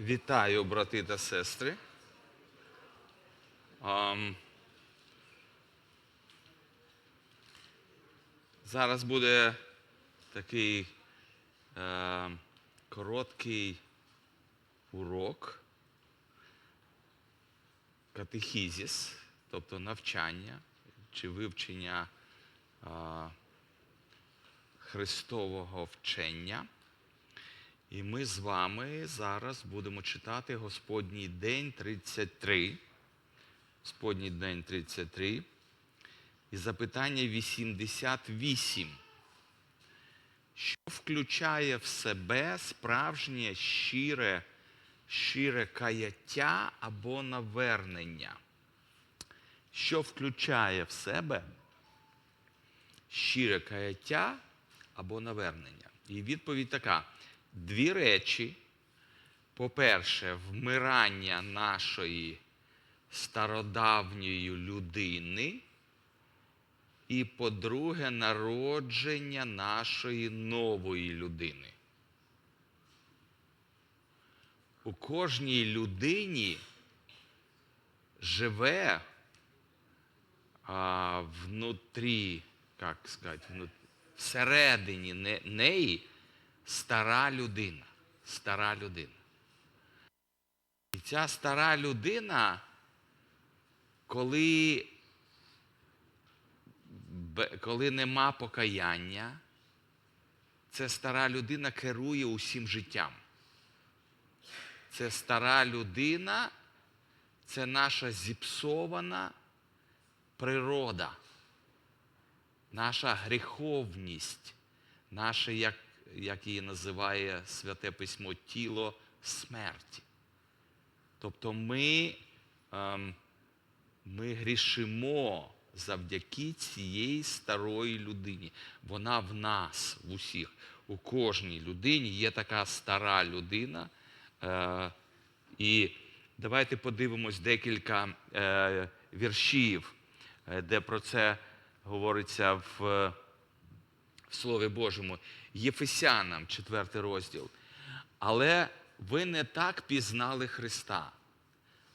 Вітаю, брати та сестри. Зараз буде такий е, короткий урок, катехізіс, тобто навчання чи вивчення е, Христового вчення. І ми з вами зараз будемо читати Господній день 33. Господній день 33. І запитання 88. Що включає в себе справжнє щире, щире каяття або навернення? Що включає в себе щире каяття або навернення? І відповідь така: дві речі. По-перше, вмирання нашої стародавньої людини. І, по-друге, народження нашої нової людини. У кожній людині живе а, внутрі, як сказати, всередині не- неї стара людина. Стара людина. І ця стара людина, коли коли нема покаяння, це стара людина керує усім життям. Це стара людина, це наша зіпсована природа, наша гріховність, наше, як, як її називає Святе Письмо, тіло смерті. Тобто ми, ем, ми грішимо завдяки цієї старої людині. Вона в нас, в усіх. У кожній людині є така стара людина. Е, і давайте подивимось декілька е, віршів, е, де про це говориться в, Слові Божому. Єфесянам, 4 розділ. Але ви не так пізнали Христа,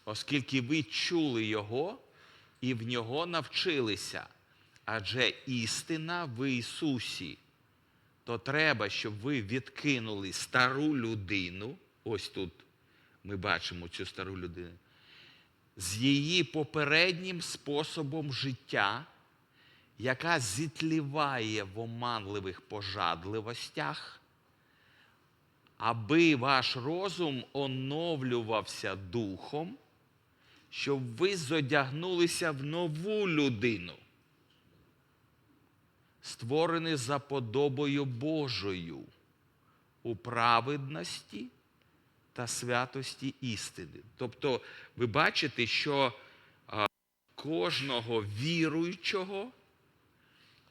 оскільки ви чули Його і в нього навчилися. Адже істина в Ісусі. То треба, щоб ви відкинули стару людину. Ось тут ми бачимо цю стару людину. З її попереднім способом життя, яка зітліває в оманливих пожадливостях, аби ваш розум оновлювався духом, щоб ви зодягнулися в нову людину, створений за подобою Божою у праведності та святості істини. Тобто, ви бачите, що кожного віруючого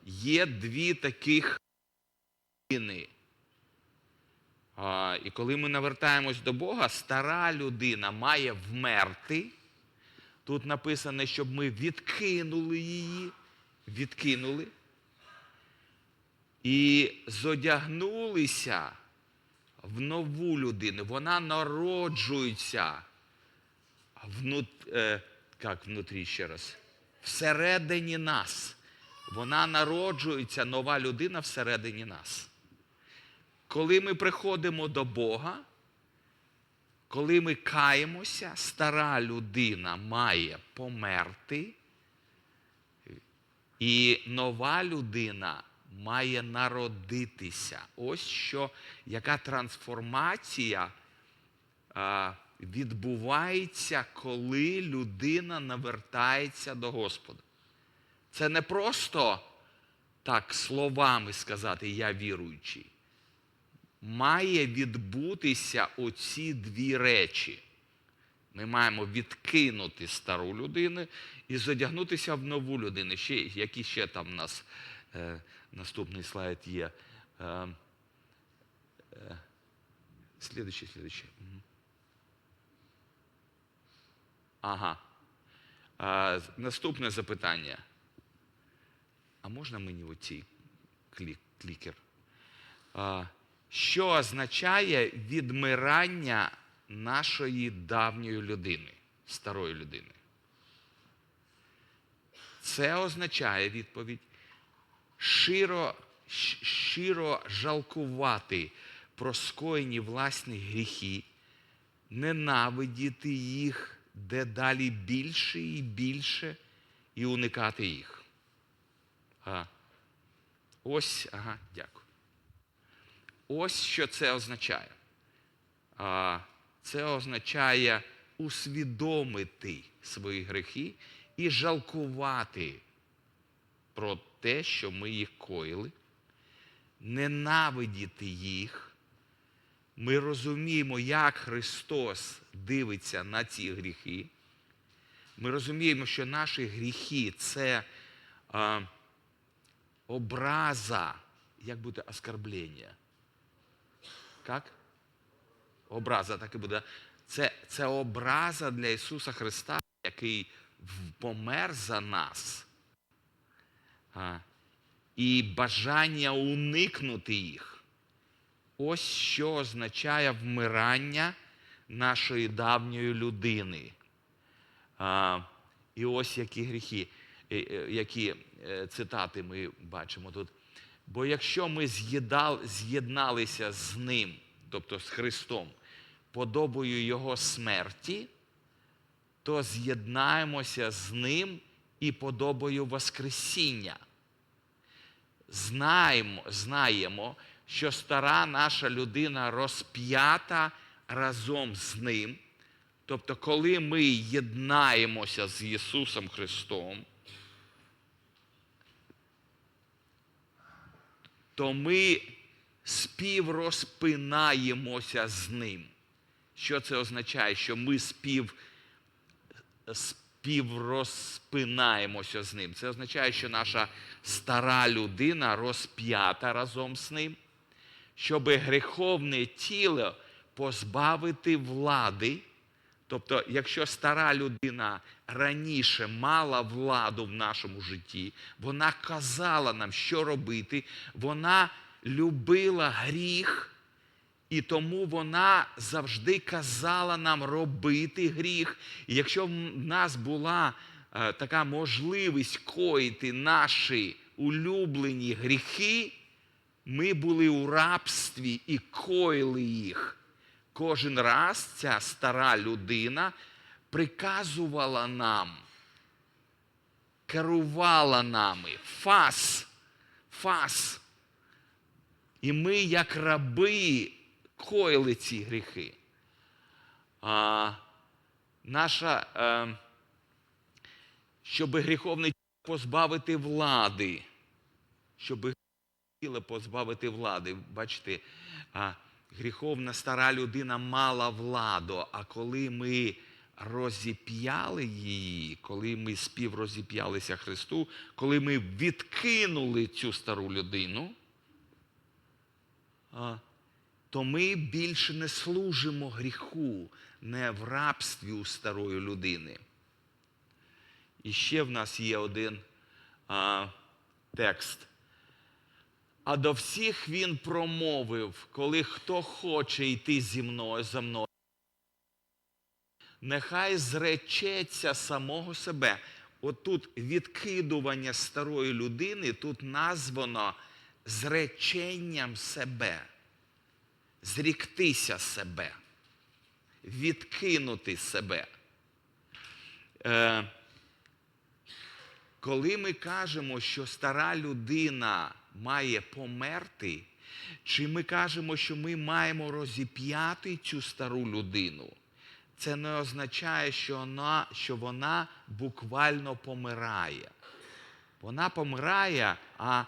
є дві таких людини. І коли ми навертаємось до Бога, стара людина має вмерти. Тут написано, щоб ми відкинули її, відкинули і зодягнулися в нову людину. Вона народжується внут, е, як внутрі ще раз, всередині нас. Вона народжується, нова людина всередині нас. Коли ми приходимо до Бога, коли ми каємося, стара людина має померти, і нова людина має народитися. Ось що, яка трансформація а, відбувається, коли людина навертається до Господа. Це не просто так словами сказати Я віруючий має відбутися оці дві речі. Ми маємо відкинути стару людину і задягнутися в нову людину. Ще, які ще там у нас е, наступний слайд є. Е, е, слідуючий, слідуючий. Ага. Е, наступне запитання. Можна мені оцей клік, клікер? А, що означає відмирання нашої давньої людини, старої людини. Це означає відповідь широ, щ- щиро жалкувати про скоєні власні гріхи, ненавидіти їх дедалі більше і більше і уникати їх. Ага. Ось, ага, дякую. Ось що це означає. А, Це означає усвідомити свої гріхи і жалкувати про те, що ми їх коїли, ненавидіти їх. Ми розуміємо, як Христос дивиться на ці гріхи. Ми розуміємо, що наші гріхи це а, образа, як буде оскорблення. Як? Образа, так і буде. Це, це образа для Ісуса Христа, який помер за нас. А, і бажання уникнути їх. Ось що означає вмирання нашої давньої людини. А, і ось які гріхи, які цитати ми бачимо тут. Бо якщо ми з'єдналися з Ним, тобто з Христом, подобою Його смерті, то з'єднаємося з Ним і подобою Воскресіння. Знаємо, знаємо, що стара наша людина розп'ята разом з Ним. Тобто, коли ми єднаємося з Ісусом Христом, то ми співрозпинаємося з Ним. Що це означає? Що ми спів, співрозпинаємося з Ним. Це означає, що наша стара людина розп'ята разом з Ним, щоб гріховне тіло позбавити влади. Тобто, якщо стара людина раніше мала владу в нашому житті, вона казала нам, що робити, вона любила гріх, і тому вона завжди казала нам робити гріх. І якщо в нас була е, така можливість коїти наші улюблені гріхи, ми були у рабстві і коїли їх. Кожен раз ця стара людина приказувала нам, керувала нами. Фас, фас. І ми, як раби, коїли ці гріхи. А, наша, е, щоб гріховне позбавити влади, щоб тіло позбавити влади. Бачите, а, гріховна стара людина мала владу, а коли ми розіп'яли її, коли ми співрозіп'ялися Христу, коли ми відкинули цю стару людину, то ми більше не служимо гріху, не в рабстві у старої людини. І ще в нас є один а, текст. А до всіх він промовив, коли хто хоче йти зі мною за мною, нехай зречеться самого себе. Отут відкидування старої людини тут названо зреченням себе, зріктися себе, відкинути себе. Е, коли ми кажемо, що стара людина має померти, чи ми кажемо, що ми маємо розіп'яти цю стару людину, це не означає, що вона, що вона буквально помирає. Вона помирає, а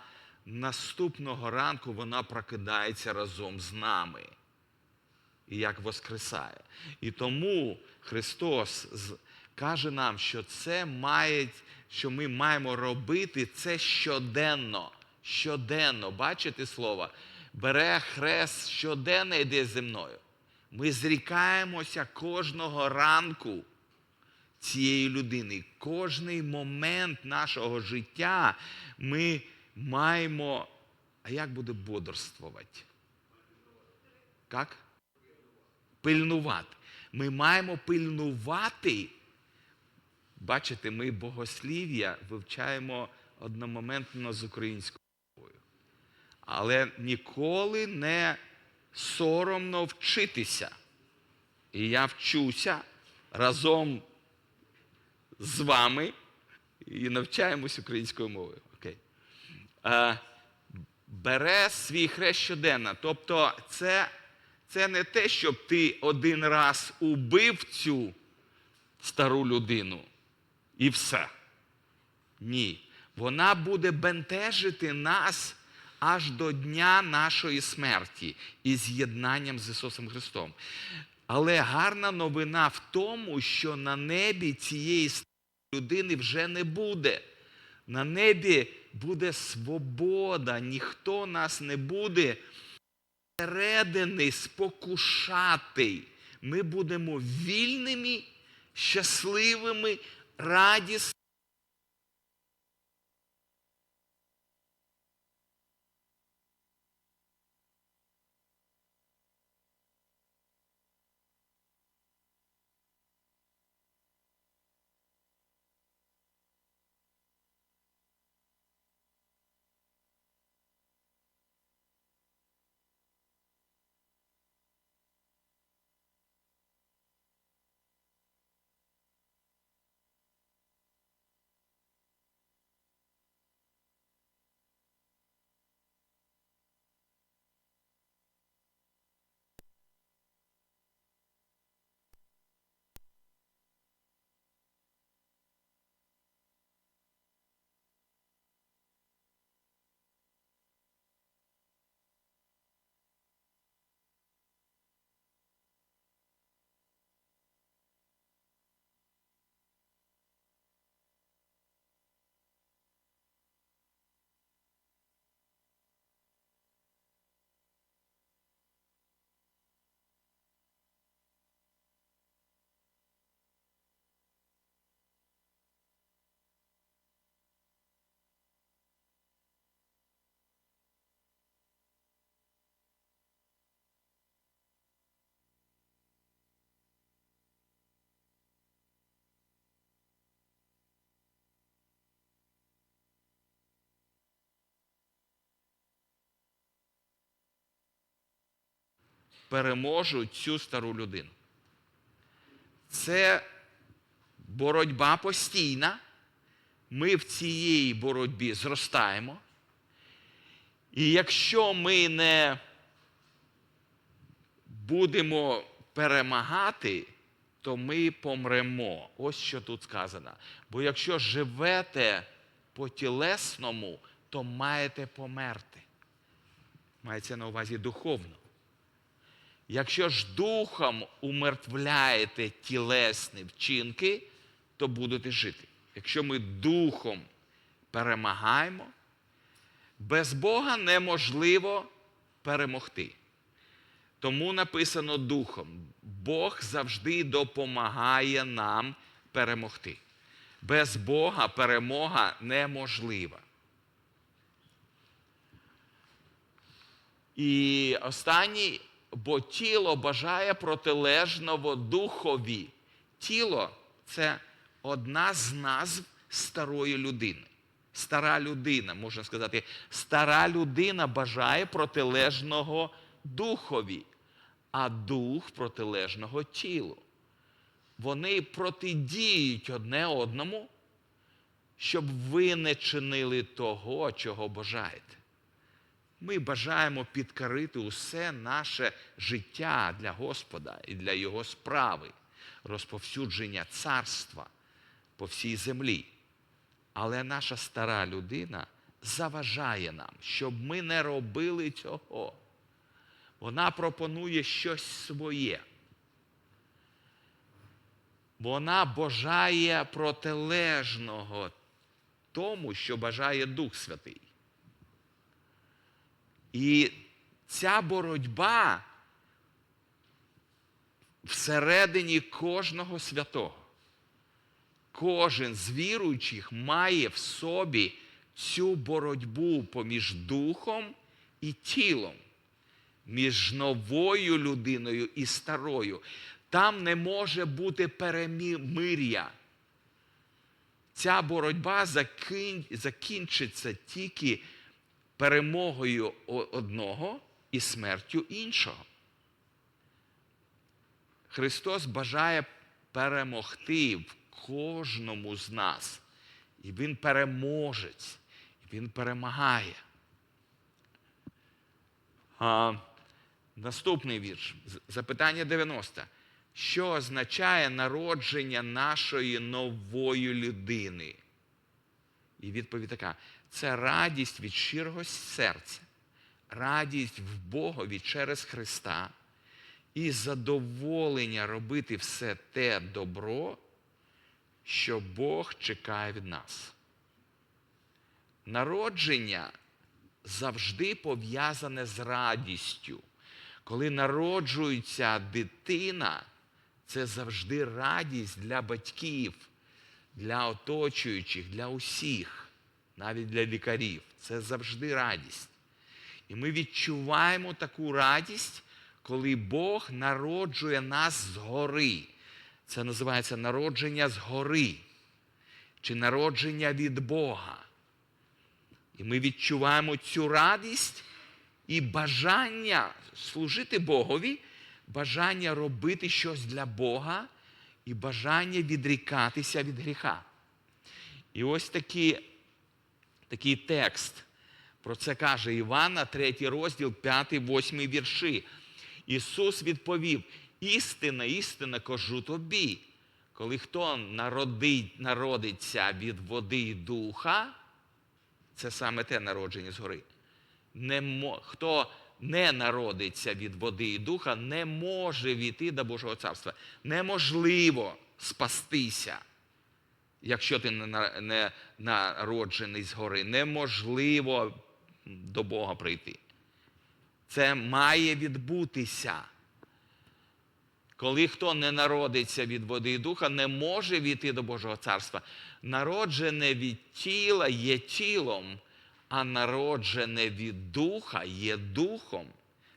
наступного ранку вона прокидається разом з нами. І як воскресає. І тому Христос каже нам, що це має, що ми маємо робити це щоденно. Щоденно, бачите слово? Бере хрест щоденно йде зі мною. Ми зрікаємося кожного ранку цієї людини. Кожний момент нашого життя ми маємо. А як буде бодрствувати? Як? Пильнувати. Ми маємо пильнувати. Бачите, ми богослів'я вивчаємо одномоментно з українською. Але ніколи не соромно вчитися. І я вчуся разом з вами і навчаємось українською мовою. Окей. Е, бере свій хрест щоденно. Тобто, це, це не те, щоб ти один раз убив цю стару людину і все. Ні. Вона буде бентежити нас аж до дня нашої смерті і з'єднанням з Ісусом Христом. Але гарна новина в тому, що на небі цієї людини вже не буде. На небі буде свобода, ніхто нас не буде всередини спокушати. Ми будемо вільними, щасливими, радісними. Переможуть цю стару людину. Це боротьба постійна. Ми в цій боротьбі зростаємо. І якщо ми не будемо перемагати, то ми помремо. Ось що тут сказано. Бо якщо живете по тілесному, то маєте померти. Мається на увазі духовно. Якщо ж духом умертвляєте тілесні вчинки, то будете жити. Якщо ми духом перемагаємо, без Бога неможливо перемогти. Тому написано духом. Бог завжди допомагає нам перемогти. Без Бога перемога неможлива. І останній бо тіло бажає протилежного духові. Тіло це одна з назв старої людини. Стара людина, можна сказати, стара людина бажає протилежного духові, а дух протилежного тілу. Вони протидіють одне одному, щоб ви не чинили того, чого бажаєте. Ми бажаємо підкорити усе наше життя для Господа і для Його справи, розповсюдження царства по всій землі. Але наша стара людина заважає нам, щоб ми не робили цього. Вона пропонує щось своє. Вона бажає протилежного тому, що бажає Дух Святий. І ця боротьба всередині кожного святого. Кожен з віруючих має в собі цю боротьбу поміж духом і тілом, між новою людиною і старою. Там не може бути перемир'я. Ця боротьба закінчиться тільки перемогою одного і смертю іншого. Христос бажає перемогти в кожному з нас. І Він переможець, і Він перемагає. А, Наступний вірш. Запитання 90. Що означає народження нашої нової людини? І відповідь така: це радість від щирого серця, радість в Богові через Христа і задоволення робити все те добро, що Бог чекає від нас. Народження завжди пов'язане з радістю. Коли народжується дитина, це завжди радість для батьків, для оточуючих, для усіх, навіть для лікарів. Це завжди радість. І ми відчуваємо таку радість, коли Бог народжує нас згори. Це називається народження згори чи народження від Бога. І ми відчуваємо цю радість і бажання служити Богові, бажання робити щось для Бога і бажання відрікатися від гріха. І ось такий, такий текст. Про це каже Івана, 3 розділ, 5, 8 вірші. Ісус відповів: істина, істина кажу тобі, коли хто народить, народиться від води і духа, це саме те народження згори. Не, хто не народиться від води і духа, не може війти до Божого царства. Неможливо спастися, якщо ти не народжений згори. Неможливо до Бога прийти. Це має відбутися. Коли хто не народиться від води і духа, не може війти до Божого царства. Народжене від тіла є тілом, а народжене від духа є духом.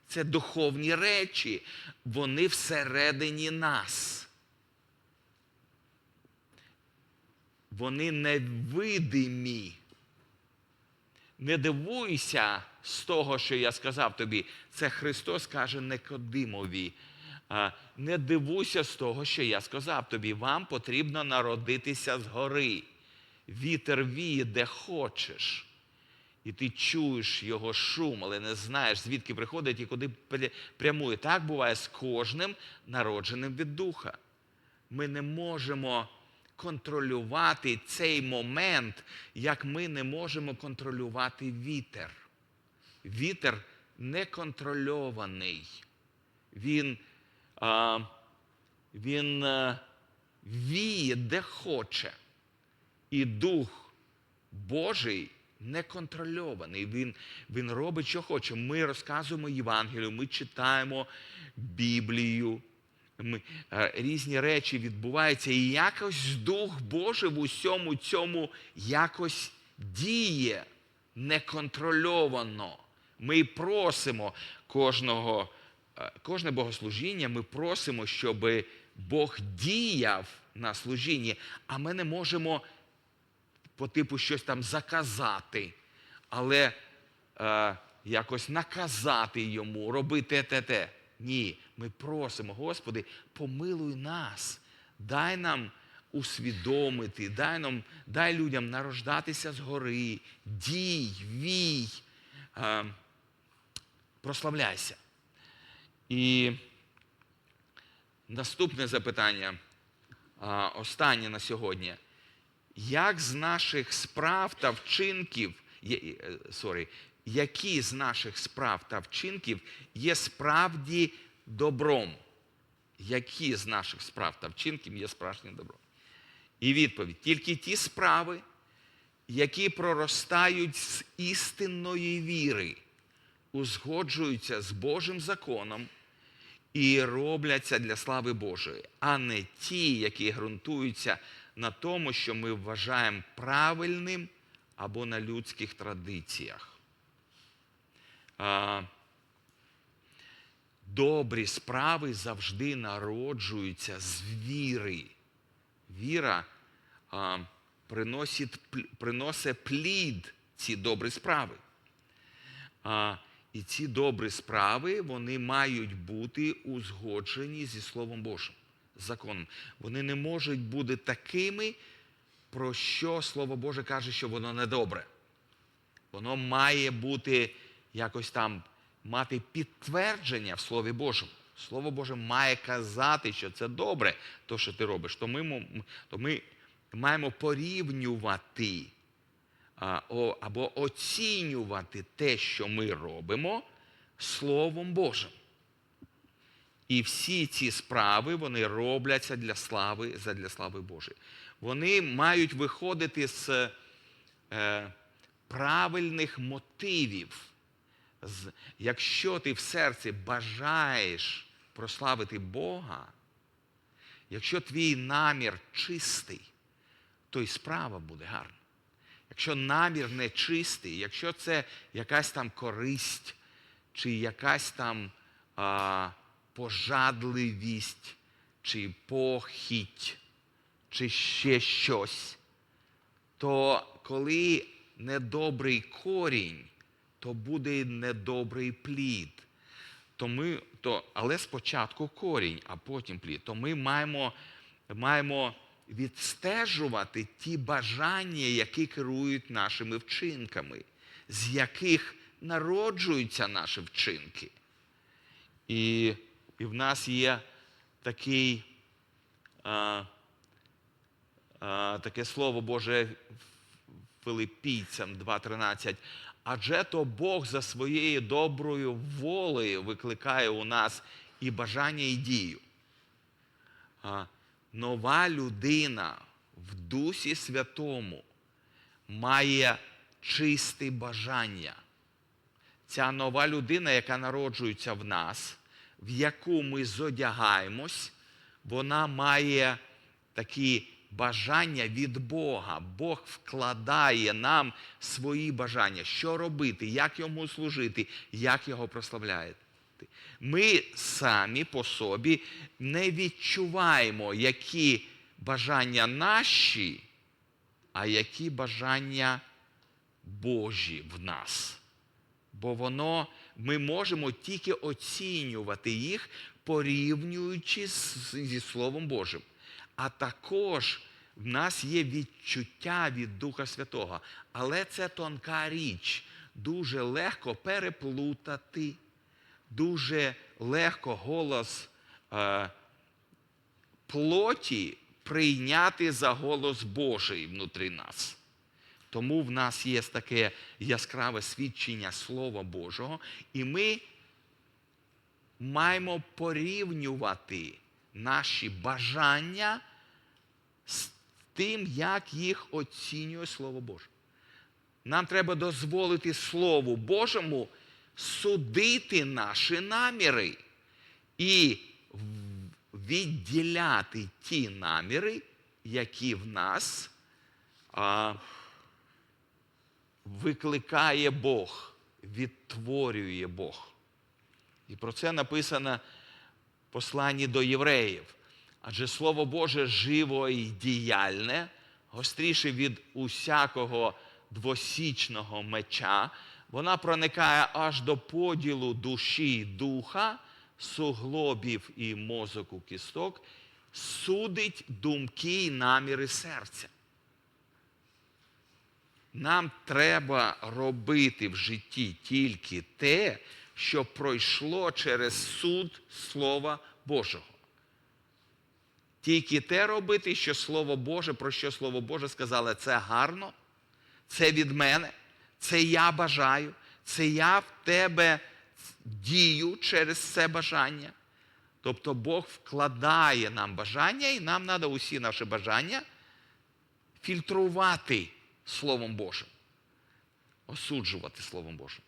Це духовні речі, вони всередині нас. Вони невидимі. Не дивуйся з того, що я сказав тобі. Це Христос каже Никодимові. Не дивуйся з того, що я сказав тобі. Вам потрібно народитися згори. Вітер віє, де хочеш. І ти чуєш його шум, але не знаєш, звідки приходить і куди прямує. Так буває з кожним народженим від духа. Ми не можемо контролювати цей момент, як ми не можемо контролювати вітер. Вітер неконтрольований. Він а, він а, віє де хоче. І Дух Божий неконтрольований. Він він робить, що хоче. Ми розказуємо Євангелію, ми читаємо Біблію. Ми, різні речі відбуваються, і якось Дух Божий в усьому цьому якось діє неконтрольовано. Ми просимо кожного, кожне богослужіння, ми просимо, щоб Бог діяв на служінні, а ми не можемо по типу щось там заказати, але е, якось наказати йому, робити те, те. Ні, ми просимо, Господи, помилуй нас, дай нам усвідомити, дай нам, дай людям нарождатися згори, дій, вій, е, прославляйся. І наступне запитання, е, останнє на сьогодні. Як з наших справ та вчинків, sorry, які з наших справ та вчинків є справді добром? Які з наших справ та вчинків є справжнім добром? І відповідь: тільки ті справи, які проростають з істинної віри, узгоджуються з Божим законом і робляться для слави Божої, а не ті, які ґрунтуються на тому, що ми вважаємо правильним або на людських традиціях. Добрі справи завжди народжуються з віри. Віра а, приносить, приносить плід ці добрі справи. А, і ці добрі справи вони мають бути узгоджені зі Словом Божим, законом. Вони не можуть бути такими, про що Слово Боже каже, що воно недобре. Воно має бути якось там мати підтвердження в Слові Божому. Слово Боже має казати, що це добре, то, що ти робиш. То ми, то ми маємо порівнювати або оцінювати те, що ми робимо, Словом Божим. І всі ці справи вони робляться для слави, задля слави Божої. Вони мають виходити з е, правильних мотивів. Якщо ти в серці бажаєш прославити Бога, якщо твій намір чистий, то і справа буде гарна. Якщо намір не чистий, якщо це якась там користь, чи якась там а, пожадливість, чи похідь, чи ще щось, то коли недобрий корінь, то буде недобрий плід. То ми, то, але спочатку корінь, а потім плід. То ми маємо, маємо відстежувати ті бажання, які керують нашими вчинками, з яких народжуються наші вчинки. І, і в нас є такий, а, а, таке слово Боже Филиппійцям 2.13. Адже то Бог за своєю доброю волею викликає у нас і бажання, і дію. Нова людина в Дусі Святому має чисте бажання. Ця нова людина, яка народжується в нас, в яку ми зодягаємось, вона має такі бажання від Бога. Бог вкладає нам свої бажання, що робити, як йому служити, як його прославляти. Ми самі по собі не відчуваємо, які бажання наші, а які бажання Божі в нас. Бо воно, ми можемо тільки оцінювати їх, порівнюючи зі Словом Божим. А також в нас є відчуття від Духа Святого. Але це тонка річ. Дуже легко переплутати, дуже легко голос е, плоті прийняти за голос Божий внутрі нас. Тому в нас є таке яскраве свідчення Слова Божого, і ми маємо порівнювати наші бажання тим, як їх оцінює Слово Боже. Нам треба дозволити Слову Божому судити наші наміри і відділяти ті наміри, які в нас а, викликає Бог, відтворює Бог. І про це написано в посланні до євреїв. Адже Слово Боже живо і діяльне, гостріше від усякого двосічного меча, вона проникає аж до поділу душі і духа, суглобів і мозоку кісток, судить думки і наміри серця. Нам треба робити в житті тільки те, що пройшло через суд Слова Божого. Тільки те робити, що Слово Боже, про що Слово Боже сказало, це гарно, це від мене, це я бажаю, це я в тебе дію через це бажання. Тобто Бог вкладає нам бажання, і нам треба усі наші бажання фільтрувати Словом Божим, осуджувати Словом Божим.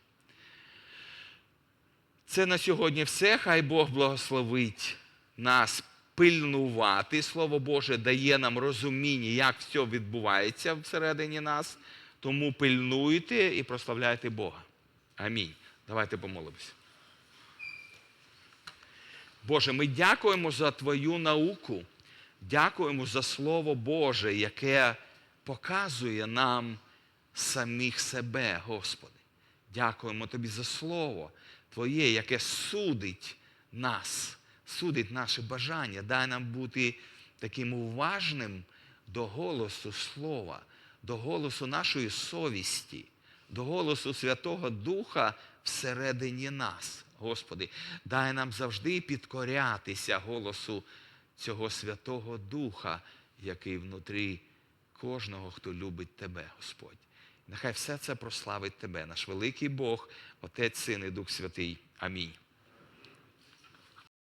Це на сьогодні все. Хай Бог благословить нас пильнувати. Слово Боже дає нам розуміння, як все відбувається всередині нас. Тому пильнуйте і прославляйте Бога. Амінь. Давайте помолимося. Боже, ми дякуємо за Твою науку, дякуємо за Слово Боже, яке показує нам самих себе, Господи. Дякуємо Тобі за Слово Твоє, яке судить нас, судить наші бажання. Дай нам бути таким уважним до голосу Слова, до голосу нашої совісті, до голосу Святого Духа всередині нас. Господи, дай нам завжди підкорятися голосу цього Святого Духа, який внутрі кожного, хто любить Тебе, Господь. Нехай все це прославить Тебе, наш великий Бог, Отець, Син і Дух Святий. Амінь.